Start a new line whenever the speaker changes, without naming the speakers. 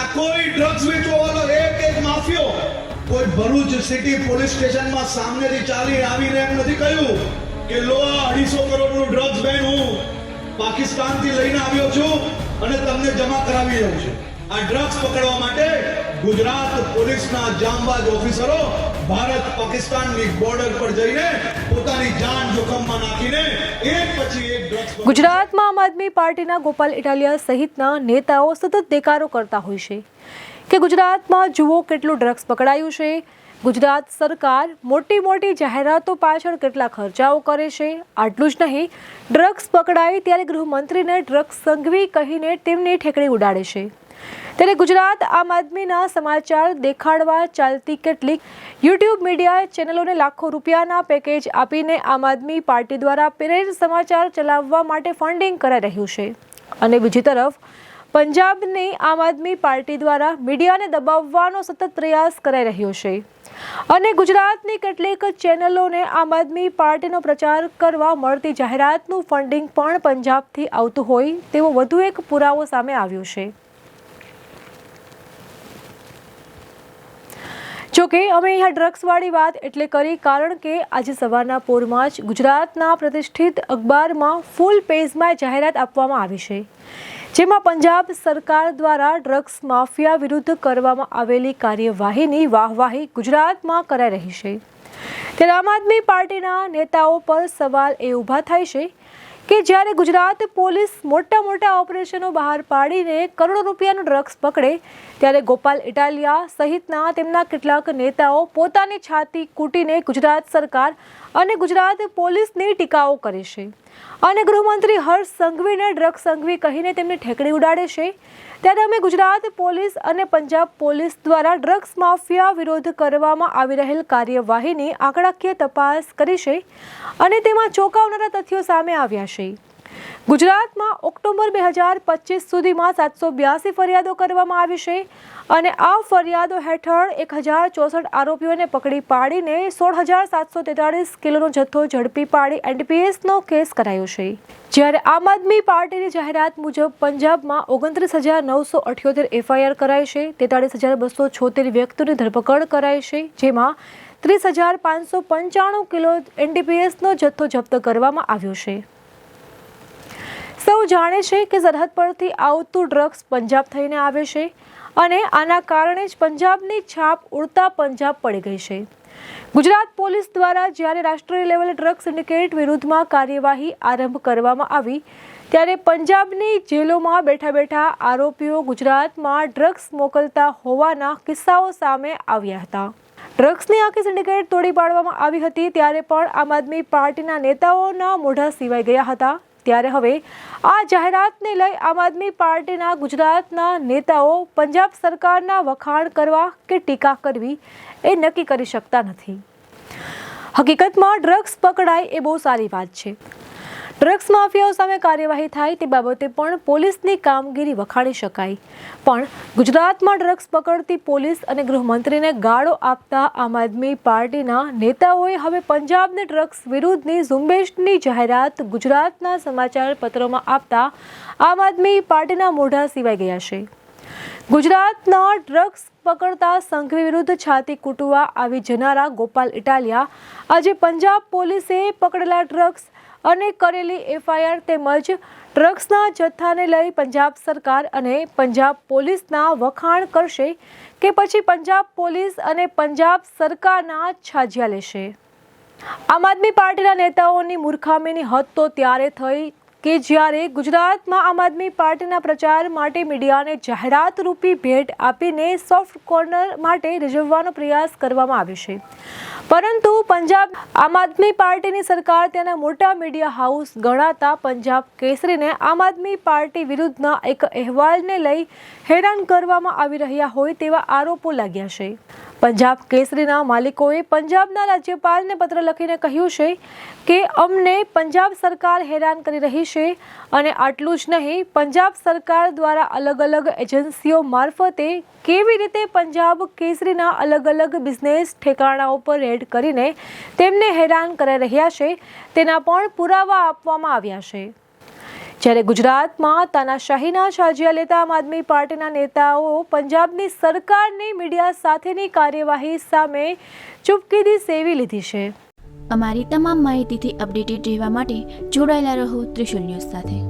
આ કોઈ ડ્રગ્સ વેચવાવાળો એક એક માફિયો કોઈ ભરૂચ સિટી પોલીસ સ્ટેશનમાં સામેથી ચાલી આવીને એમ નથી કહ્યું કે લો આ અઢીસો કરોડનું ડ્રગ્સ બેન હું પાકિસ્તાનથી લઈને આવ્યો છું અને તમને જમા કરાવી રહ્યો છું. આ ડ્રગ્સ પકડવા માટે ગુજરાત પોલીસના જામબાજ ઓફિસરો ભારત પાકિસ્તાનની બોર્ડર પર જઈને પોતાની જાન જોખમમાં નાખીને એક પછી એક ડ્રગ્સ
ગુજરાતમાં આમ આદમી પાર્ટીના ગોપાલ ઇટાલિયા સહિતના નેતાઓ સતત દેકારો કરતા હોય છે કે ગુજરાતમાં જુઓ કેટલું ડ્રગ્સ પકડાયું છે. ગુજરાત સરકાર મોટી મોટી જાહેરાતો પાછળ કેટલા ખર્ચાઓ કરે છે. આટલું જ નહીં, ડ્રગ્સ પકડાય ત્યારે ગૃહમંત્રીને ડ્રગ્સ સંઘવી કહીને તેમની ઠેકડી ઉડાડે છે. ત્યારે ગુજરાત આમ આદમીના સમાચાર દેખાડવા ચાલતી કેટલીક યુટ્યુબ મીડિયા ચેનલોને લાખો રૂપિયાના પેકેજ આપીને આમ આદમી પાર્ટી દ્વારા પ્રેરિત સમાચાર ચલાવવા માટે ફંડિંગ કરાઈ રહ્યું છે. અને બીજી તરફ, પંજાબની આમ આદમી પાર્ટી દ્વારા મીડિયાને દબાવવાનો સતત પ્રયાસ કરાઈ રહ્યો છે. અને ગુજરાતની કેટલીક ચેનલોને આમ આદમી પાર્ટીનો પ્રચાર કરવા મળતી જાહેરાતનું ફંડિંગ પણ પંજાબથી આવતું હોય તેવો વધુ એક પુરાવો સામે આવ્યો છે. જોકે અમે અહીંયા ડ્રગ્સવાળી વાત એટલે કરી, કારણ કે આજે સવારના પોરમાં જ ગુજરાતના પ્રતિષ્ઠિત અખબારમાં ફૂલ પેજમાં જાહેરાત આપવામાં આવી છે. જેમાં પંજાબ સરકાર દ્વારા ડ્રગ્સ માફિયા વિરુદ્ધ કરવામાં આવેલી કાર્યવાહીની વાહવાહી ગુજરાતમાં કરાઈ રહી છે. ત્યારે આમ આદમી પાર્ટીના નેતાઓ પર સવાલ એ ઊભા થાય છે કે જ્યારે ગુજરાત પોલીસ મોટા મોટા ઓપરેશનો બહાર પાડીને કરોડો રૂપિયાનું ડ્રગ્સ પકડે, ત્યારે ગોપાલ ઇટાલિયા સહિતના તેમના કેટલાક નેતાઓ પોતાની છાતી કૂટીને ગુજરાત સરકાર અને ગુજરાત પોલીસની ટીકાઓ કરે છે. અને ગૃહમંત્રી હર્ષ સંઘવીને ડ્રગ્સ સંઘવી કહીને તેમની ઠેકડી ઉડાડે છે. ત્યારે અમે ગુજરાત પોલીસ અને પંજાબ પોલીસ દ્વારા ડ્રગ્સ માફિયા વિરોધ કરવામાં આવી રહેલ કાર્યવાહીની આંકડાકીય તપાસ કરી છે અને તેમાં ચોંકાવનારા તથ્યો સામે આવ્યા છે. ગુજરાતમાં ઓક્ટોબર બે હજાર પચીસ સુધીમાં સાતસો બ્યાસી ફરિયાદો કરવામાં આવી છે અને આ ફરિયાદો હેઠળ એક હજાર ચોસઠ આરોપીઓને પકડી પાડીને સોળ હજાર સાતસો તેતાળીસ કિલોનો જથ્થો ઝડપી પાડી એનડીપીએસનો કેસ કરાયો છે. જ્યારે આમ આદમી પાર્ટીની જાહેરાત મુજબ પંજાબમાં ઓગણત્રીસ હજાર નવસો અઠ્યોતેર એફઆઈઆર કરાઈ છે, તેતાળીસ હજાર બસો છોતેર વ્યક્તિઓની ધરપકડ કરાઈ છે, જેમાં ત્રીસ હજાર પાંચસો પંચાણું કિલો એનડીપીએસનો જથ્થો જપ્ત કરવામાં આવ્યો છે. સૌ જાણે છે કે સરહદ પરથી આવતું ડ્રગ્સ પંજાબ થઈને આવે છે અને આના કારણે જ પંજાબની છાપ ઉડતા પંજાબ પડી ગઈ છે. ગુજરાત પોલીસ દ્વારા જ્યારે રાષ્ટ્રીય લેવલે ડ્રગ્સ સિન્ડિકેટ વિરુદ્ધમાં કાર્યવાહી આરંભ કરવામાં આવી, ત્યારે પંજાબની જેલોમાં બેઠા બેઠા આરોપીઓ ગુજરાતમાં ડ્રગ્સ મોકલતા હોવાના કિસ્સાઓ સામે આવ્યા હતા. ડ્રગ્સની આખી સિન્ડિકેટ તોડી પાડવામાં આવી હતી, ત્યારે પણ આમ આદમી પાર્ટીના નેતાઓના મોઢા સિવાય ગયા હતા. ત્યારે હવે આ જાહેરાતને લઈ આમ આદમી પાર્ટીના ગુજરાતના નેતાઓ પંજાબ સરકારના વખાણ કરવા કે ટીકા કરવી એ નક્કી કરી શકતા નથી. હકીકતમાં ડ્રગ્સ પકડાય એ બહુ સારી વાત છે. ડ્રગ્સ માફિયાઓ સામે કાર્યવાહી થાય તે બાબતે પણ પોલીસની કામગીરી વખાણી શકાય. પણ ગુજરાતમાં ડ્રગ્સ પકડતી પોલીસ અને ગૃહમંત્રીને ગાળો આપતા આમ આદમી પાર્ટીના નેતાઓએ હવે પંજાબને ડ્રગ્સ વિરુદ્ધની ઝુંબેશની જાહેરાત ગુજરાતના સમાચાર પત્રોમાં આપતા આમ આદમી પાર્ટીના મોઢા સિવાય ગયા છે. ગુજરાતના ડ્રગ્સ પકડતા સંઘવી વિરુદ્ધ છાતી કૂટવા આવી જનારા ગોપાલ ઇટાલિયા આજે પંજાબ પોલીસે પકડેલા ડ્રગ્સ અને કરેલી એફઆઈઆર તેમજ ડ્રગ્સના જથ્થાને લઈ પંજાબ સરકાર અને પંજાબ પોલીસના વખાણ કરશે કે પછી પંજાબ પોલીસ અને પંજાબ સરકારના છાજિયા લેશે. આમ આદમી પાર્ટીના નેતાઓની મૂર્ખામીની હદ તો ત્યારે થઈ કે જ્યારે ગુજરાતમાં આમ આદમી પાર્ટીના પ્રચાર માટે મીડિયાને જાહેરાત રૂપી ભેટ આપીને સોફ્ટ કોર્નર માટે રીઝવવાનો પ્રયાસ કરવામાં આવ્યો છે. પરંતુ પંજાબ આમ આદમી પાર્ટીની સરકાર તેના મોટા મીડિયા હાઉસ ગણાતા પંજાબ કેસરીને આમ આદમી પાર્ટી વિરુદ્ધના એક અહેવાલને લઈ હેરાન કરવામાં આવી રહ્યા હોય તેવા આરોપો લાગ્યા છે. પંજાબ કેસરીના માલિકોએ પંજાબના રાજ્યપાલને પત્ર લખીને કહ્યું છે કે, અમને પંજાબ સરકાર હેરાન કરી રહી છે અને આટલું જ નહીં, પંજાબ સરકાર દ્વારા અલગ અલગ એજન્સીઓ મારફતે કેવી રીતે પંજાબ કેસરીના અલગ અલગ બિઝનેસ ઠેકાણાઓ પર રેડ કરીને તેમને હેરાન કરી રહ્યા છે, તેના પણ પુરાવા આપવામાં આવ્યા છે. જ્યારે ગુજરાતમાં તાનાશાહીના છાજિયા લેતા આમ આદમી પાર્ટીના નેતાઓ પંજાબની સરકારની મીડિયા સાથેની કાર્યવાહી સામે ચૂપકીદી સેવી લીધી છે.
અમારી તમામ માહિતીથી અપડેટેડ રહેવા માટે જોડાયેલા રહો ત્રિશુલ ન્યૂઝ સાથે.